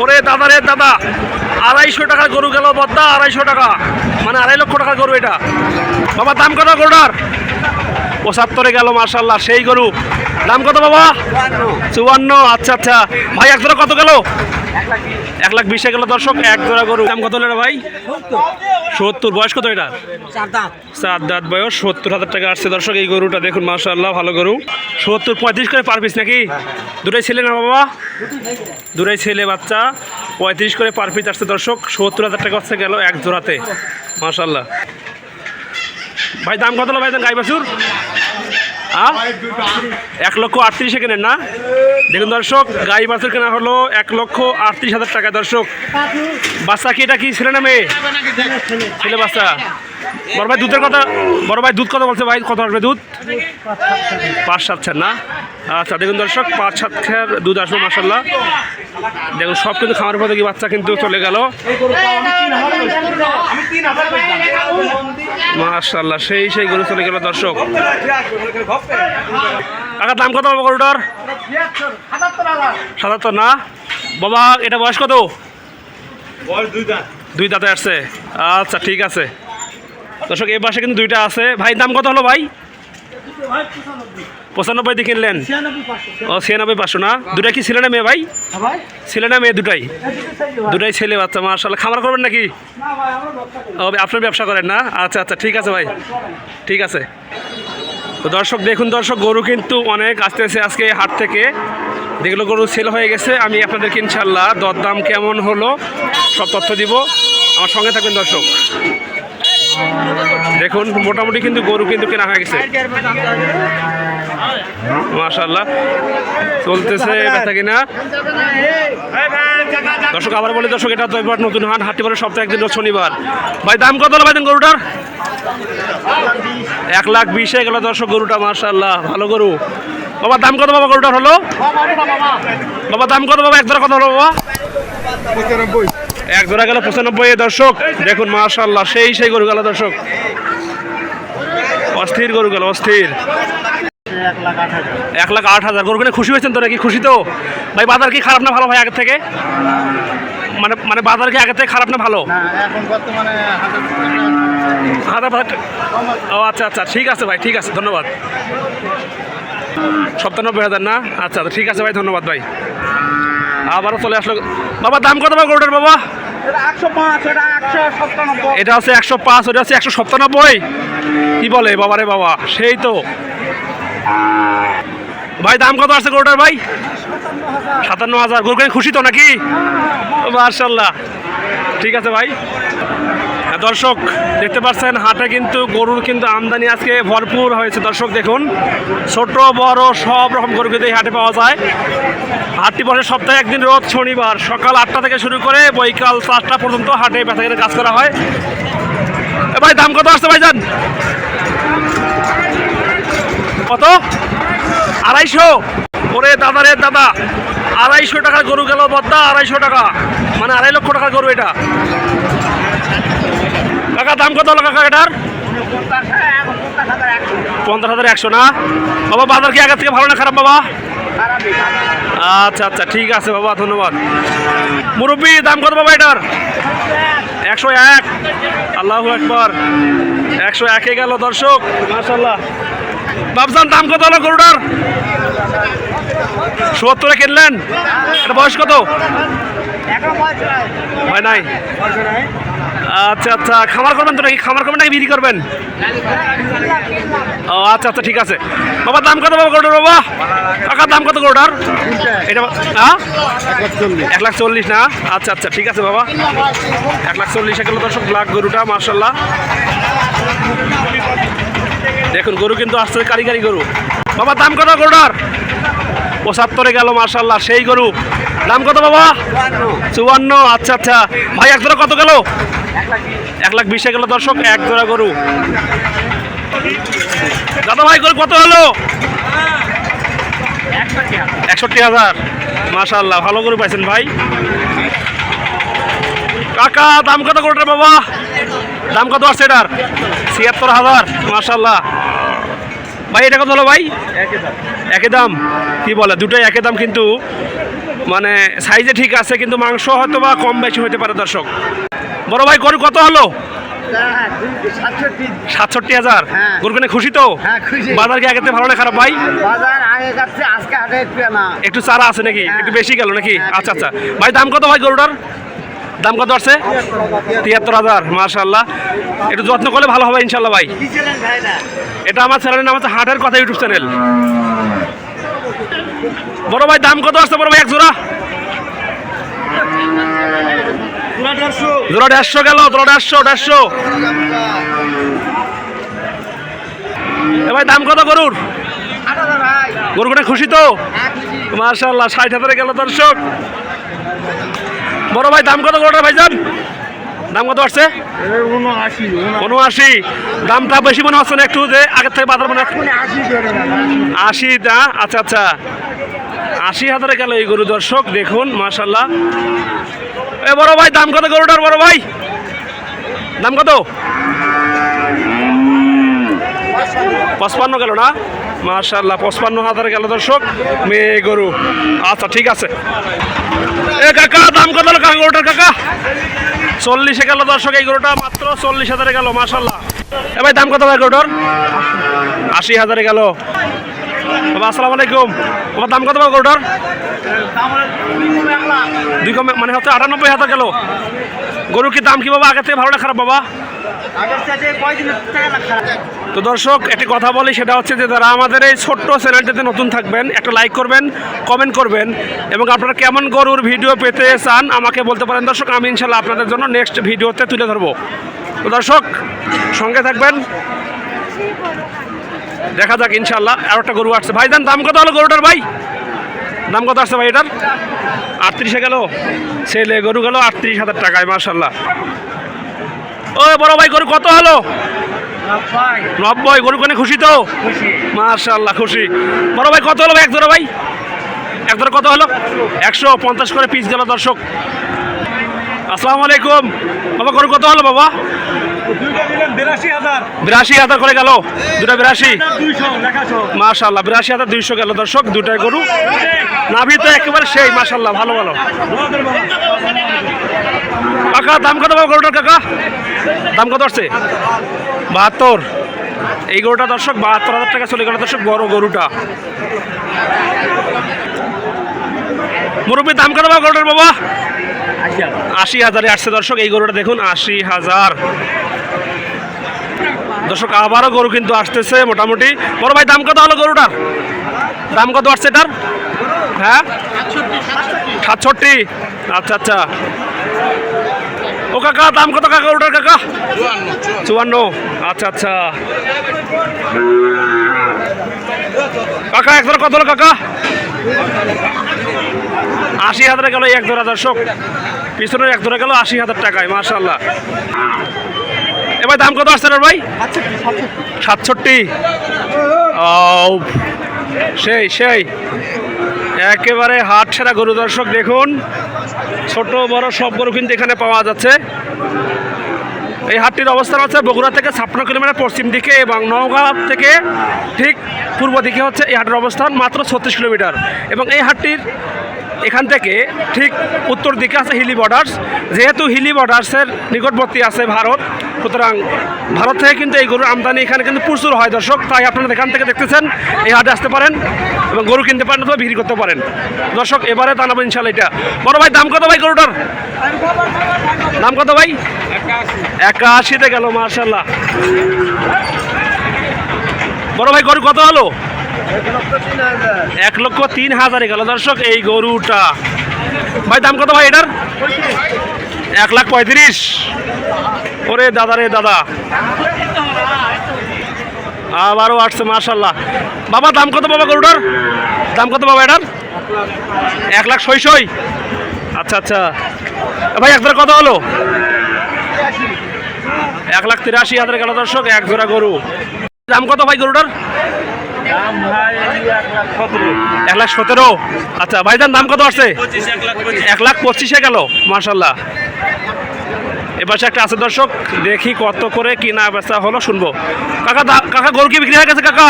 ওরে দাদা রে দাদা আড়াইশো টাকা গরু গেল বদ্দা আড়াইশো টাকা। মানে আড়াই লক্ষ টাকার গরু এটা। বাবা দাম কত গরুটার? পঁচাত্তরে গেল মার্শাল্লাহ সেই গরু। দাম কত বাবা? চুয়ান্ন আচ্ছা আচ্ছা। ভাই একজোড়া কত গেল? এক লাখ বিশে গেল দর্শক এক জোড়া গরু। দাম কত হলো ভাই? সত্তর। বয়স কত এটা? চার দাঁত। বয়স সত্তর হাজার টাকা আসছে দর্শক এই গরুটা দেখুন মাশাআল্লাহ ভালো গরু। সত্তর পঁয়ত্রিশ করে পার পিস নাকি? দুটাই ছেলে না বাবা? দুটাই ছেলে বাচ্চা পঁয়ত্রিশ করে পার পিস আসছে দর্শক সত্তর হাজার টাকা হচ্ছে গেল এক জোড়াতে মাশাআল্লাহ। ভাই দাম কত হলো ভাই? গাই বাছুর? আ? এক লক্ষ আটত্রিশে কেনেন না? দেখুন দর্শক গাই বাছুর কেনা হলো এক লক্ষ আটত্রিশ হাজার টাকা। দর্শক, বাচ্চা কি এটা কি ছেলে না মেয়ে? ছেলে বাচ্চা। বড় ভাই দুধের কথা, বড় ভাই দুধ কথা বলছে ভাই? কত আসবে দুধ? পাঁচ সাত ছাড় না? আচ্ছা দেখুন দর্শক, পাঁচ সাত খেয়ার দুধ আসবে মাসাল্লাহ দেখুন, সব কিন্তু খামার পথে কি বাচ্চা কিন্তু চলে গেল। মাশাল্লাহ সেই সেই গরু চলে গেল দর্শক। টাকার দাম কত হবে গরুটার? সাতাত্তর না? বাবা এটা বয়স কত? দুই দাঁতে। আসছে। আচ্ছা ঠিক আছে। দর্শক এই পাশে কিন্তু দুইটা আছে। ভাই দাম কত হলো ভাই? পঁচানব্বই দিয়ে কিনলেন। ও ছিয়ানব্বই পাঁচশো না? দুটাই কি ছেলে না মেয়ে ভাই? ছেলে না মেয়ে দুটাই? দুটাই ছেলে বাচ্চা মার্শাল খামার করবেন নাকি? ও আপনার ব্যবসা করেন না? আচ্ছা আচ্ছা ঠিক আছে ভাই। ঠিক আছে। তো দর্শক, দেখুন দর্শক, গরু কিন্তু অনেক আস্তে আসতে আজকে হাট থেকে। যেগুলো গরু সেল হয়ে গেছে, আমি আপনাদেরকে ইনশাল্লাহ দরদাম কেমন হলো সব তথ্য দিব। আমার সঙ্গে থাকবেন দর্শক। দেখুন, মোটামুটি কিন্তু গরু কিন্তু কেনা হয়ে গেছে। মাশাল্লাহ চলতেছে ব্যথা কিনা? দর্শক, আবার বলে দর্শক, এটা তো নতুন হাট, হাটটি পারে সপ্তাহে একদিন শনিবার। ভাই, দাম কত ভাই গরুটার? এক লাখ বিশে গেল দর্শক গরুটা মার্শাল্লাহ ভালো গরু। বাবা, দাম কত বাবা গরুটার হলো? বাবা, দাম কত বাবা? এক জোড়া কত হলো বাবা? এক জোড়া গেল পঁচানব্বই দর্শক। দেখুন মার্শাল্লাহ সেই সেই গরু গেল দর্শক। অস্থির গরু গেল, অস্থির। এক লাখ আট হাজার। গরু খুশি হয়েছেন তো নাকি? খুশি তো? ভাই, বাজার কি খারাপ না ভালো ভাই আগের থেকে? মানে মানে বাজার কি আগের থেকে খারাপ না ভালো? এখন বর্তমানে হাজার হাজার ও আচ্ছা আচ্ছা ঠিক আছে ভাই ঠিক আছে ধন্যবাদ। সপ্তানব্বই হাজার না? আচ্ছা আচ্ছা ঠিক আছে ভাই ধন্যবাদ ভাই। আবারও চলে আসলো। বাবা দাম কত পাবো গরুটার বাবা? এটা এটা হচ্ছে একশো পাঁচ ওটা হচ্ছে একশো সপ্তানব্বই? কি বলে বাবারে বাবা সেই তো। ভাই দাম কত আছে গরুটার ভাই? সাতান্ন হাজার গরু খুশি তো নাকি? মার্শাল্লাহ ঠিক আছে ভাই। দর্শক, দেখতে পাচ্ছেন, হাটে কিন্তু গরুর কিন্তু আমদানি আজকে ভরপুর হয়েছে। দর্শক, দেখুন, ছোট, বড়, সব রকম গরু কিন্তু এই হাটে পাওয়া যায়। হাটটি বসে সপ্তাহে একদিন রোজ শনিবার, সকাল আটটা থেকে শুরু করে বৈকাল চারটা পর্যন্ত হাটে কিনে কাজ করা হয়। ভাই, দাম কত আসছে ভাই যান কত? আড়াইশো। ওরে দাদা রে দাদা। আড়াইশো টাকা গরু গেল বদ্দা, আড়াইশো টাকা। মানে আড়াই লক্ষ টাকা গরু এটা। কাকা, দাম কত হলো কাকা এটার? পঞ্চাশ হাজার একশো না? বাবা, বাজার কি আগের থেকে ভালো না খারাপ বাবা? আচ্ছা আচ্ছা ঠিক আছে বাবা, ধন্যবাদ। মুরব্বী, দাম কত বাবা এটার? একশো এক। আল্লাহ একবার একশো একে গেল দর্শক মাশাল্লাহ বাবসান দাম কত হলো গরুটার? সত্তরে কিনলেন? এটা বয়স কত? হয় নাই? আচ্ছা আচ্ছা। খামার করবেন তো নাকি? খামার করবেন নাকি বিক্রি করবেন? ও আচ্ছা আচ্ছা ঠিক আছে। বাবা, দাম কত বাবা গরুটার বাবা? কাকার দাম কত গরুটার? এটা হ্যাঁ এক লাখ চল্লিশ, না? আচ্ছা আচ্ছা ঠিক আছে বাবা। এক লাখ চল্লিশ গেল দর্শক লাখ গরুটা মার্শাল্লাহ দেখুন, গরু কিন্তু আসছে, কারিগারি গরু। বাবা, দাম কত গরুটার? পঁচাত্তরে গেল মার্শাল্লাহ সেই গরু। দাম কত বাবা? চুয়ান্ন আচ্ছা আচ্ছা। ভাই, এক জোড়া কত গেল? এক লাখ বিশে গেল, দর্শক, এক জোড়া গরু। দাদা ভাই, গরু কত হলো? একষট্টি হাজার। মাশাল্লাহ ভালো গরু পাইছেন ভাই। কাকা, দাম কত গরুটার বাবা? দাম কত আছে এটার? ছিয়াত্তর হাজার মাশাল্লাহ ভাই, এটা কত হলো ভাই? একই দাম কি বলে দুটোই একই দাম কিন্তু মানে সাইজে ঠিক আছে কিন্তু মাংস হয়তো বা কম বেশি হতে পারে দর্শক। বড় ভাই গরু কত হলো? সাতষট্টি হাজার। হ্যাঁ। গরু কিনে খুশি তো? হ্যাঁ বাজার কি আগেতে ভালো না খারাপ ভাই? একটু চারা আছে নাকি? হ্যাঁ। একটু বেশি গেল নাকি? আচ্ছা আচ্ছা। ভাই দাম কত ভাই গরুটার? দাম কত আছে তিয়াত্তর হাজার। মার্শাল্লাহ একটু যত্ন করলে ভালো হবে ইনশাল্লাহ ভাই। এটা আমার চ্যানেলের নাম হচ্ছে হাটের কথা ইউটিউব চ্যানেল। বড় ভাই, দাম কত আসছে বড় ভাই? এক জোড়া। জোড়া দেড়শো গেল, জোড়া দেড়শো দেড়শো। এ ভাই, দাম কত গরুর? আট হাজার ভাই গরু কোটা খুশি তো? মার্শাল্লাহ ষাট হাজারে গেল দর্শক। বড় ভাই, দাম কত গরুটা ভাইজান? দাম কত আসছে? উনআশি। দামটা বেশি মনে হচ্ছে না একটু যে আগের থেকে বাজার মনে আশি না আচ্ছা আচ্ছা। আশি হাজারে গেল এই গরু দর্শক, দেখুন মাশাল্লাহ এ বড় ভাই, দাম কত গরুটার বড় ভাই? দাম কত? পঁচপান্ন গেল না? মাশাল্লাহ পঁচপান্ন হাজার গেল দর্শক, মেয়ে গরু। আচ্ছা ঠিক আছে। এ কাকা, দাম কত গরুটার কাকা? চল্লিশে গেল দর্শক এই গরুটা, মাত্র চল্লিশ হাজারে গেল মাসাল্লাহ এ ভাই, দাম কত ভাই গরুটার? আশি হাজারে গেল বাবা, আসসালামু আলাইকুম। তোমার দাম কত ভাই গরুটার? দুই কমে মানে হচ্ছে আটানব্বই হাজার গেল গরু কি দাম কি বাবা আগের থেকে ভালোটা খারাপ বাবা? তো দর্শক, একটি কথা বলি, সেটা হচ্ছে যে যারা আমাদের এই ছোট্ট চ্যানেলটিতে নতুন থাকবেন, একটা লাইক করবেন কমেন্ট করবেন, এবং আপনারা কেমন গরুর ভিডিও পেতে চান, আমাকে বলতে পারেন। দর্শক, আমি ইনশাল্লাহ আপনাদের জন্য নেক্সট ভিডিওতে তুলে ধরবো। তো দর্শক, সঙ্গে থাকবেন। দেখা যাক ইনশাল্লাহ আর একটা গরু আসছে। ভাই দাম দাম কত হলো গরুটার ভাই? দাম কত আসছে ভাই এটার? আটত্রিশে গেল। ছেলে গরু গেল আটত্রিশ হাজার টাকায় মার্শাল্লাহ ও বড় ভাই গরু কত হলো? নব্বই। গরু কোনে খুশি তো? মার্শাল্লাহ খুশি। বড় ভাই কত হলো ভাই? এক জোড়া ভাই? এক জোড়া কত হলো? একশো পঞ্চাশ করে পিস গেল দর্শক। আসসালামু আলাইকুম। বাবা গরু কত হলো বাবা? বিরাশি হাজার। করে গেল। দুটা বিরাশি। মাশাল্লাহ বিরাশি হাজার দুইশো গেল দর্শক। দুটাই গরু। নাভি তো একেবারে সেই মাশাল্লাহ ভালো ভালো। কাকা দাম কত পাবো গরুটার কাকা? দাম কত আসছে? বাহাত্তর। এই গরুটা দর্শক, বাহাত্তর হাজার টাকা চলে গেল দর্শক, বড় গরুটা। মুরব্বীর দাম কত পাবো গরুটার বাবা? আশি হাজারে আসছে দর্শক, এই গরুটা দেখুন, আশি হাজার। দর্শক, আবারও গরু কিন্তু আসতেছে মোটামুটি। বড় ভাই, দাম কত হলো গরুটার? দাম কত আসছে এটার? হ্যাঁ? সাতষট্টি। আচ্ছা আচ্ছা। কাকা দাম কত কাকা গরুটার কাকা? চুয়ান্ন আচ্ছা আচ্ছা। কাকা এক ধরা কত হলো কাকা? আশি হাজারে গেল এক ধরা দর্শক। পিছনের এক ধরে গেল আশি হাজার টাকায় মার্শাল্লাহ এবার দাম কত আসছে ভাই? সাতষট্টি। ও সেই সেই। একেবারে হাট সেরা গরু দর্শক দেখুন। ছোট, বড় সব গরু কিন্তু এখানে পাওয়া যাচ্ছে। এই হাটটির অবস্থান হচ্ছে বগুড়া থেকে ছাপ্পান্ন কিলোমিটার পশ্চিম দিকে এবং নওগাঁ থেকে ঠিক পূর্ব দিকে হচ্ছে এই হাটের অবস্থান, মাত্র ছত্রিশ কিলোমিটার। এবং এই হাটটির এখান থেকে ঠিক উত্তর দিকে আছে হিলি বর্ডার্স যেহেতু হিলি বর্ডার্সের নিকটবর্তী আছে ভারত, সুতরাং ভারত থেকে কিন্তু এই গরুর আমদানি এখানে কিন্তু প্রচুর হয় দর্শক, তাই আপনারা এখান থেকে দেখতেছেন, এই হাটে আসতে পারেন এবং গরু কিনতে পারেন অথবা বিক্রি করতে পারেন। দর্শক, এবারে জানাব ইনশাল্লাহ এটা। বড় ভাই, দাম কত ভাই গরুটার? দাম কত ভাই? একাশিতে গেল মার্শাল্লাহ বড় ভাই, গরু কত হলো? এক লক্ষ তিন হাজারে গেল দর্শক, এই গরুটা। ভাই, দাম কত ভাই এটার? এক লাখ পঁয়ত্রিশ। ওরে দাদা রে দাদা। আবারও আসছে মার্শাল্লাহ বাবা, দাম কত বাবা গরুটার? দাম কত বাবা এটার? এক লাখ ছয়শই। আচ্ছা আচ্ছা। ভাই, এক জোড়া কত হলো? এক লাখ তিরাশি হাজার গেল দর্শক, এক জোড়া গরু। দাম কত ভাই গরুটার? এক লাখ সতেরো। আচ্ছা ভাইজান দাম কত আসছে? এক লাখ পঁচিশে। গেল মার্শাল্লাহ এপাশে একটা আছে দর্শক দেখি কত করে কিনা বেচা হলো শুনব। কাকা কাকা গরু কি বিক্রি হয়ে গেছে কাকা?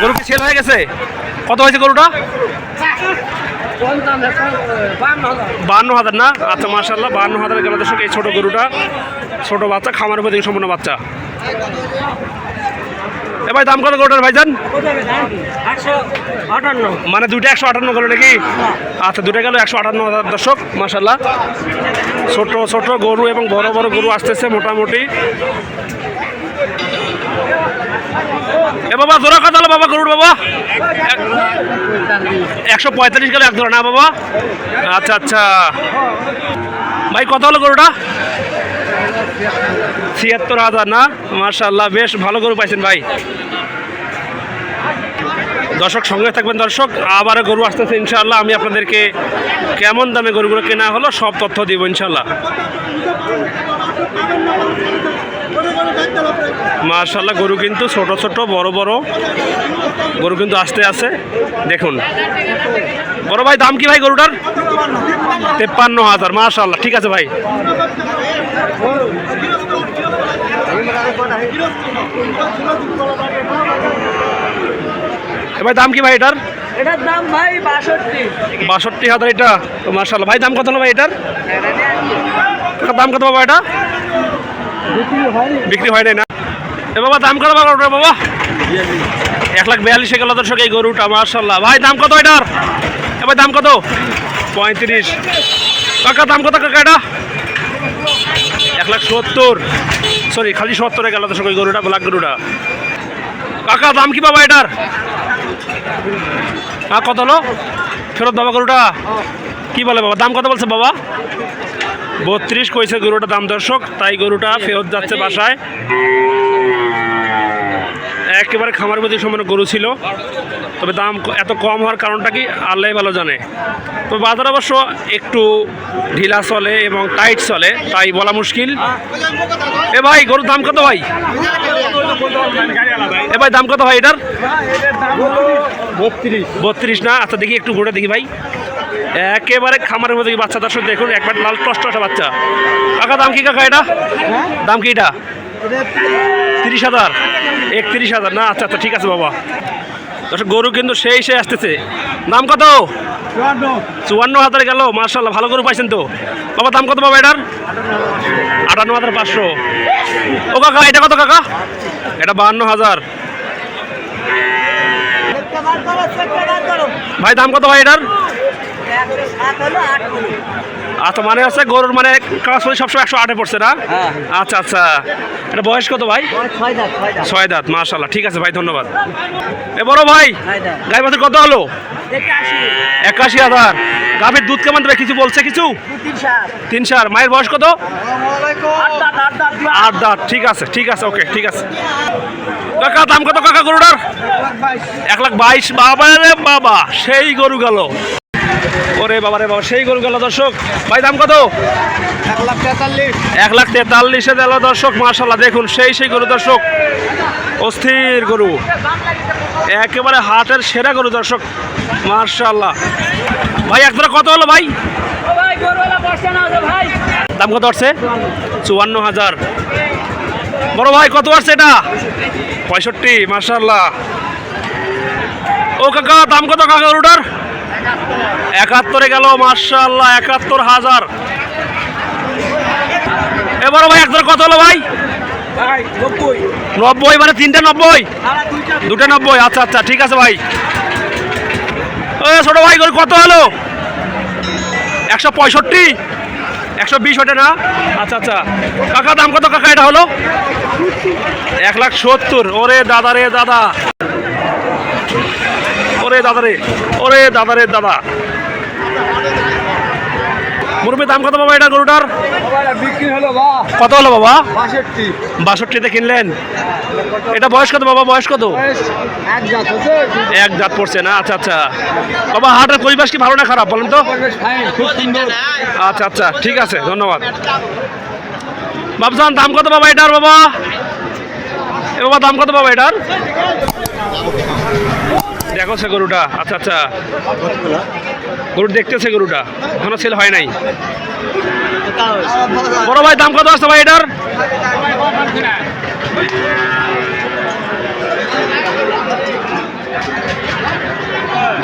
গরু কি সেল হয়ে গেছে? কত হয়েছে গরুটা? বান্ন হাজার না? আচ্ছা মার্শাল্লাহ বান্ন হাজার গেল দর্শক এই ছোট গরুটা। ছোট বাচ্চা খামার উপর সম্পূর্ণ বাচ্চা। এ ভাই দাম কত গরুটার ভাইজান? মানে দুইটা একশো আটান্ন গেল নাকি? আচ্ছা দুটা গেল একশো আটান্ন হাজার দর্শক মার্শাল্লাহ ছোট ছোট গরু এবং বড় বড় গরু আসতেছে মোটামুটি। এ বাবা জোড়া কত হলো বাবা গরুর বাবা? একশো পঁয়তাল্লিশ গেলে এক ধরে না বাবা? আচ্ছা আচ্ছা। ভাই কত হলো গরুটা? ছিয়াত্তর হাজার, না? মার্শাল্লাহ বেশ ভালো গরু পাইছেন ভাই। দর্শক, সঙ্গে থাকবেন দর্শক, আবারও গরু আসতেছে ইনশাল্লাহ আমি আপনাদেরকে কেমন দামে গরুগুলো কেনা হলো, সব তথ্য দিব ইনশাল্লাহ মার্শাল্লাহ গরু কিন্তু ছোট ছোট, বড় বড়। গরু কিন্তু আসতে আছে, দেখুন। বড় ভাই, দাম কি ভাই গরুটার? তেপ্পান্ন হাজার মার্শাল্লাহ ঠিক আছে ভাই। এ ভাই দাম কি ভাই এটার? এটার দাম ভাই বাষট্টি। বাষট্টি হাজার এটা। মার্শাল্লাহ ভাই দাম কত হলো ভাই এটার দাম কত বাবা এটা? বিক্রি হয় নাই। না? এ বাবা দাম কত বাবা বাবা? এক লাখ বিয়াল্লিশে গেল দর্শক এই গরুটা মার্শাল্লাহ ভাই দাম কত এটার? এ ভাই দাম কত? পঁয়ত্রিশ। কাকা দাম কত কাকা এটা? এক লাখ সত্তর। সরি খালি সত্তরে গেল দর্শক ওই গরুটা ব্ল্যাক গরুটা। কাকা, দাম কি বাবা এটার? হ্যাঁ কত হলো ফেরত বাবা গরুটা? কি বলে বাবা? দাম কত বলছে বাবা? বত্রিশ কইছে গরুটা দাম দর্শক, তাই গরুটা ফেরত যাচ্ছে বাসায়। একেবারে খামার প্রতি সমান গরু ছিল। তবে দাম এত কম হওয়ার কারণটা কি? আল্লাহ ভালো জানে। তো বাজার অবশ্য একটু ঢিলা চলে এবং টাইট চলে, তাই বলা মুশকিল। এ ভাই, গরুর দাম কত ভাই? এ ভাই, দাম কত ভাই এটার? বত্রিশ না? আচ্ছা দেখি একটু ঘুরে দেখি ভাই। একেবারে খামারের মধ্যে বাচ্চা, দর্শক দেখুন, একবার লাল টসা বাচ্চা। কাকা, দাম কি কাকা এটা? দাম কি এটা? তিরিশ হাজার। একত্রিশ হাজার। না আচ্ছা আচ্ছা ঠিক আছে বাবা। গরু কিন্তু সেই সে আসতেছে। দাম কত? চুয়ান্ন হাজার গেল মার্শাল্লাহ ভালো গরু পাইছেন তো। বাবা, দাম কত বাবা এটার? আটান্ন হাজার পাঁচশো। ও কাকা, এটা কত কাকা? এটা বাহান্ন হাজার। ভাই, দাম কত ভাই এটার? আচ্ছা মানে হচ্ছে গরুর মানে কাজ সবসময় একশো আটে পড়ছে না? হ্যাঁ। আচ্ছা আচ্ছা। এটা বয়স কত ভাই? ছয় দাঁত মার্শাল্লাহ ঠিক আছে ভাই ধন্যবাদ। এ বড় ভাই গাই বাছুর কত হলো একাশি। হাজার। গাভীর দুধ কেমন দেবে কিছু বলছে কিছু? তিন চার মায়ের বয়স কত? আট দাঁত ঠিক আছে ঠিক আছে ওকে ঠিক আছে। কাকা দাম কত কাকা গরুটার? এক লাখ বাইশ। বাবা রে বাবা সেই গরু গেল। ওরে বাবা রে বাবা সেই গরু গেল দর্শক। ভাই দাম কত? এক লাখ তেতাল্লিশ। এক লাখ তেতাল্লিশে দিল দর্শক মার্শাল্লাহ দেখুন সেই সেই গরু দর্শক অস্থির গরু। একেবারে হাটের সেরা গরু দর্শক মার্শাল্লাহ ভাই একদরা কত হলো ভাই? দাম কত আসছে? চুয়ান্ন হাজার। বড় ভাই কত আসছে এটা? পঁয়ষট্টি মার্শাল্লাহ ও কাকা দাম কত কাকা গরুটার? একাত্তরে গেল মার্শাল্লাহ একাত্তর হাজার। এবার ভাই একদর কত হলো ভাই? নব্বই। মানে তিনটে নব্বই? দুটো নব্বই আচ্ছা আচ্ছা ঠিক আছে ভাই। ও ছোট ভাই কত হলো? একশো পঁয়ষট্টি? একশো বিশ ওটা না? আচ্ছা আচ্ছা। কাকা দাম কত কাকা এটা হলো? এক লাখ সত্তর। ওরে দাদা রে দাদা। ওরে দাদা রে ওরে দাদা রে দাদা। মুরব্বী, দাম কত বাবা এটা গরুটার? কত হলো বাবা? বাষট্টি বাষট্টিতে কিনলেন। এটা বয়স কত বাবা? বয়স কত? এক জাত পড়ছে না? আচ্ছা আচ্ছা। বাবা, হাটের পরিবেশ কি ভালো না খারাপ বলেন তো? আচ্ছা আচ্ছা ঠিক আছে, ধন্যবাদ। বাবজান দাম কত বাবা এটার বাবা? এ বাবা, দাম কত বাবা এটার? দেখো গরুটা? আচ্ছা আচ্ছা। গরু দেখতেছে গরুটা? এখনও সেল হয় নাই? বড় ভাই, দাম কত আছে ভাই এটার?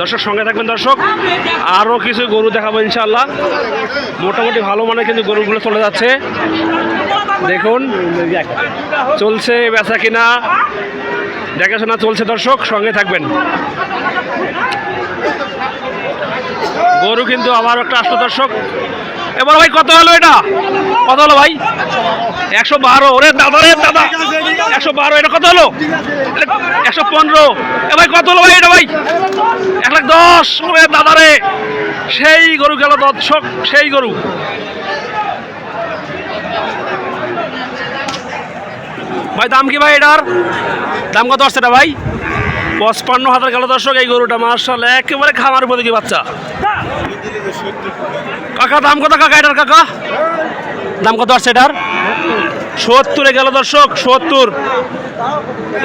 দর্শক, সঙ্গে থাকবেন দর্শক। আরও কিছু গরু দেখাবো ইনশাল্লাহ মোটামুটি ভালো মানে কিন্তু গরুগুলো চলে যাচ্ছে। দেখুন, চলছে বেচা কিনা। দেখাশোনা চলছে দর্শক, সঙ্গে থাকবেন। গরু কিন্তু আবার একটা আসলো দর্শক এবার ভাই, কত হলো এটা? কত হলো ভাই? একশো বারো। ওরে দাদা রে দাদা। একশো বারো, এটা কত হলো? একশো পনেরো। এ ভাই, কত হলো ভাই এটা ভাই? এক লাখ দশ। ওরে দাদা রে। সেই গরু গেল দর্শক, সেই গরু। ভাই, দাম কি ভাই এটার? দাম কত আসছে এটা ভাই? পঁচপান্ন হাজার গেল দর্শক এই গরুটা মার্শাল একেবারে খামার উপযোগী বাচ্চা। কাকা, দাম কত কাকা এটার কাকা? দাম কত আছে এটার? সত্তরে গেল দর্শক, সত্তর।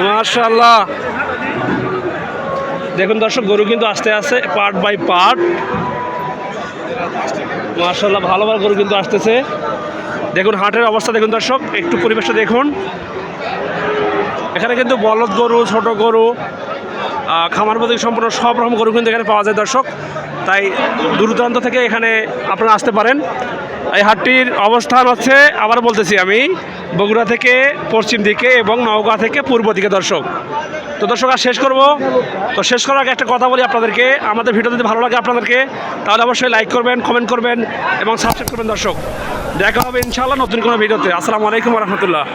মার্শাল্লাহ দেখুন দর্শক, গরু কিন্তু আস্তে আস্তে পার্ট বাই পার্ট মার্শাল্লাহ ভালো ভালো গরু কিন্তু আসতেছে। দেখুন হাটের অবস্থা, দেখুন দর্শক, একটু পরিবেশটা দেখুন। এখানে কিন্তু বলদ গরু, ছোট গরু খামার প্রতি সম্পূর্ণ সব রকম গরু কিন্তু এখানে পাওয়া যায় দর্শক। তাই দূর দূরান্ত থেকে এখানে আপনারা আসতে পারেন। এই হাটটির অবস্থান হচ্ছে, আবার বলতেছি আমি, বগুড়া থেকে পশ্চিম দিকে এবং নওগাঁ থেকে পূর্ব দিকে দর্শক। তো দর্শক, আর শেষ করব। তো শেষ করার আগে একটা কথা বলি আপনাদেরকে। আমাদের ভিডিও যদি ভালো লাগে আপনাদেরকে, তাহলে অবশ্যই লাইক করবেন কমেন্ট করবেন এবং সাবস্ক্রাইব করবেন দর্শক। দেখা হবে ইনশাআল্লাহ নতুন কোনো ভিডিওতে। আসসালামু আলাইকুম রহমতুল্লাহ।